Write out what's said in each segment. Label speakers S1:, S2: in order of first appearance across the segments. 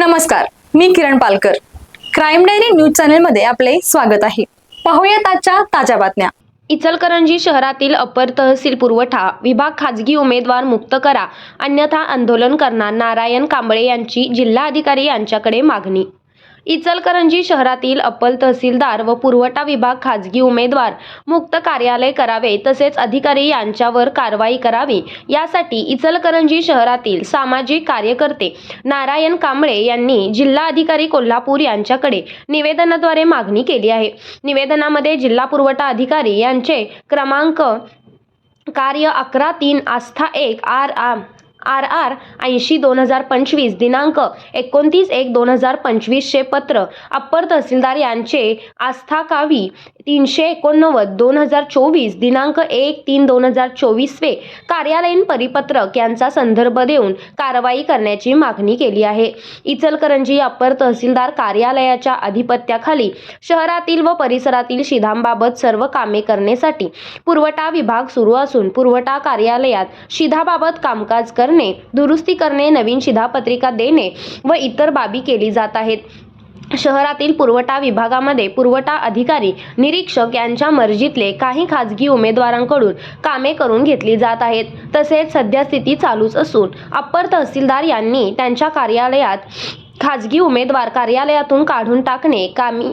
S1: नमस्कार मी Kiran Palkar. Crime diary news चॅनेलमध्ये आपले स्वागत आहे. पाहूयात आजच्या ताज्या बातम्या.
S2: इचलकरंजी शहरातील अपर तहसील पुरवठा विभाग खाजगी उमेदवार मुक्त करा अन्यथा आंदोलन करणार नारायण कांबळे यांची जिल्हाधिकारी यांच्याकडे मागणी. इचलकरंजी शहरातील अप्पल तहसीलदार व पुरवठा विभाग खाजगी उमेदवार मुक्त कार्यालय करावे तसेच अधिकारी यांच्यावर कारवाई करावी यासाठी इचलकरंजी शहरातील सामाजिक कार्यकर्ते नारायण कांबळे यांनी जिल्हाधिकारी कोल्हापूर यांच्याकडे निवेदनाद्वारे मागणी केली आहे. निवेदनामध्ये जिल्हा पुरवठा अधिकारी यांचे क्रमांक कार्य अकरा तीन आस्था एक आर आ आर आर ऐंशी दोन हजार पंचवीस दिनांक एकोणतीस एक दोन हजार पंचवीसचे पत्र. अप्पर तहसीलदार यांचे आस्था कावी तीनशे एकोणनव्वद दोन हजार चोवीस दिनांक एक तीन दोन हजार चोवीसवे कार्यालयीन परिपत्रक यांचा संदर्भ देऊन कारवाई करण्याची मागणी केली आहे. इचलकरंजी अप्पर तहसीलदार कार्यालयाच्या अधिपत्याखाली शहरातील व परिसरातील शिधांबाबत सर्व कामे करण्यासाठी पुरवठा विभाग सुरू असून पुरवठा कार्यालयात शिधाबाबत कामकाज कर करणे दुरुस्ती करणे नवीन शिधापत्रिका देणे व इतर बाबी केली जात आहेत. शहरातील पुरवठा विभागामध्ये पुरवठा अधिकारी निरीक्षक यांच्या मर्जीतले काही खाजगी उमेदवारांकडून कामे करून घेतली जात आहेत. तसेच सद्यस्थिती चालूच असून अप्पर तहसीलदार यांनी त्यांच्या कार्यालयात खाजगी उमेदवार कार्यालयातून काढून टाकणे कामी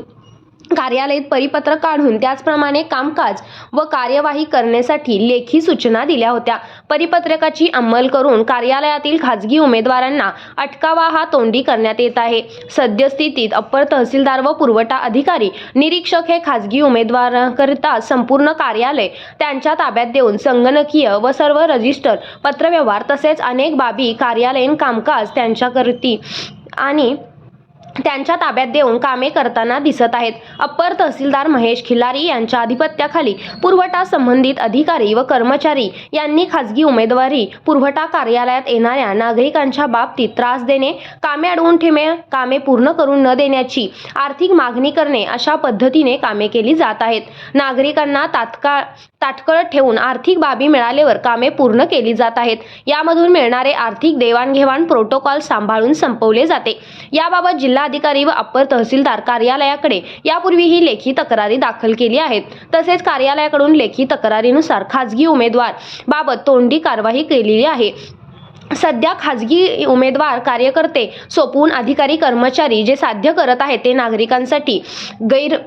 S2: कार्यालयात परिपत्रक काढून त्याचप्रमाणे कामकाज व कार्यवाही करण्यासाठी लेखी सूचना दिल्या होत्या. परिपत्रकाची अंमल करून कार्यालयातील खाजगी उमेदवारांना अटकावा हा तोंडी करण्यात येत आहे. सद्यस्थितीत अप्पर तहसीलदार व पुरवठा अधिकारी निरीक्षक हे खाजगी उमेदवारांकरिता संपूर्ण कार्यालय त्यांच्या ताब्यात देऊन संगणकीय व सर्व रजिस्टर पत्रव्यवहार तसेच अनेक बाबी कार्यालयीन कामकाज त्यांच्याकरती आणि त्यांच्या ताब्यात देऊन कामे करताना दिसत आहेत. अप्पर तहसीलदार महेश खिलारी यांच्या अधिपत्याखाली पुरवठा संबंधित अधिकारी व कर्मचारी यांनी खाजगी उमेदवारी पुरवठा कार्यालयात येणाऱ्या नागरिकांच्या बाबतीत त्रास देणे कामे अडवून ठेवणे कामे पूर्ण करून न देण्याची आर्थिक मागणी करणे अशा पद्धतीने कामे केली जात आहेत. नागरिकांना तात्काळ ताटकळत ठेवून आर्थिक बाबी मिळाल्यावर कामे पूर्ण केली जात आहेत. यामधून मिळणारे आर्थिक देवाणघेवाण प्रोटोकॉल सांभाळून संपवले जाते. याबाबत जिल्हा अधिकारी व अप्पर तहसीलदार कार्यालयाकडे यापूर्वी ही लेखी तक्रारी दाखल केली आहेत. तसेच कार्यालयाकडून लेखी तक्रारीनुसार खाजगी उमेदवार बाबत तोंडी कारवाई केलेली आहे. सध्या खाजगी उमेदवार कार्यकर्ते सोपवून अधिकारी कर्मचारी जे साध्य करत आहेत ते नागरिकांसाठी गैर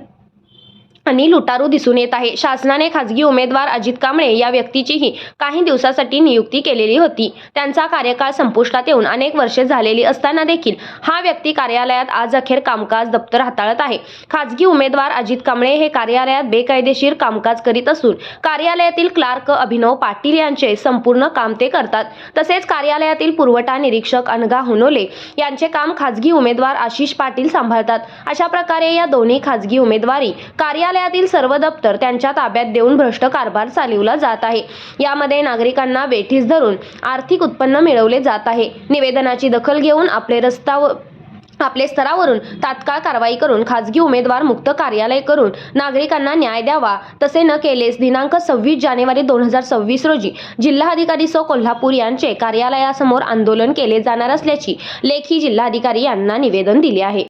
S2: आणि लुटारू दिसून येत आहे. शासनाने खाजगी उमेदवार अजित कांबळे या व्यक्तीचीही काही दिवसासाठी नियुक्ती केलेली होती. त्यांचा कार्यकाळ संपुष्टात येऊन अनेक वर्षे झालेली असताना देखील हा व्यक्ती कार्यालयात आज अखेर कामकाज दप्तर हाताळत आहे. खाजगी उमेदवार अजित कांबळे हे कार्यालयात बेकायदेशीर कामकाज करीत असून कार्यालयातील क्लार्क अभिनव पाटील यांचे संपूर्ण काम ते करतात. तसेच कार्यालयातील पुरवठा निरीक्षक अनघा हुनोले यांचे काम खाजगी उमेदवार आशिष पाटील सांभाळतात. अशा प्रकारे या दोन्ही खाजगी उमेदवारी कार्यालय कार्यालयातील सर्व दप्तर त्यांच्या ताब्यात देऊन भ्रष्ट कारभार चालवला जात आहे. यामध्ये नागरिकांना वेठीस धरून आर्थिक उत्पन्न मिळवले जात आहे. निवेदनाची दखल घेऊन आपले रस्ता व आपले स्तरावरून तात्काळ कारवाई करून खाजगी उमेदवार मुक्त कार्यालय करून नागरिकांना न्याय द्यावा. तसे न केलेस दिनांक सव्वीस जानेवारी दोन हजार सव्वीस रोजी जिल्हाधिकारी सो कोल्हापूर यांचे कार्यालयासमोर आंदोलन केले जाणार असल्याची लेखी जिल्हाधिकारी यांना निवेदन दिले आहे.